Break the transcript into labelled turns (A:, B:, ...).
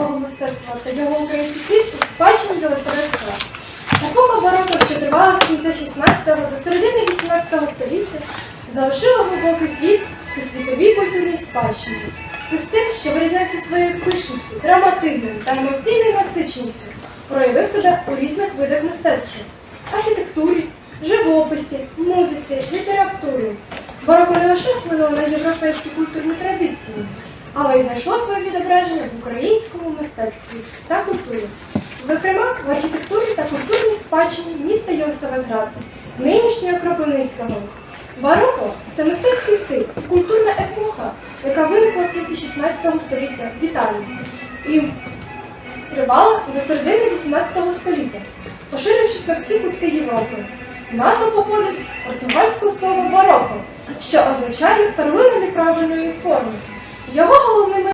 A: світового мистецтва та його український світ спадщині Єлисаветград. Епоха бароко, що тривала з кінця 16-го до середини 18 століття, залишила глибокий слід у світовій культурній спадщині. Це стиль, що вирізнявся своєю пишністю, драматизмом та емоційною насиченістю, проявив себе у різних видах мистецтва архітектурі, живописі, музиці, літературі. Бароко не лише вплинуло на європейські культурні традиції, але й знайшло своє відображення в українському мистецтві та культурі. Зокрема, в архітектурі та культурній спадщині міста Єлисаветград, нинішнього Кропивницького. Бароко це мистецький стиль, культурна епоха, яка виникла в кінці 16 століття в Італії і тривала до середини 18 століття, поширившись на всі кутки Європи. Назва походить португальського слова бароко, що означає первина неправильної форми. Його головними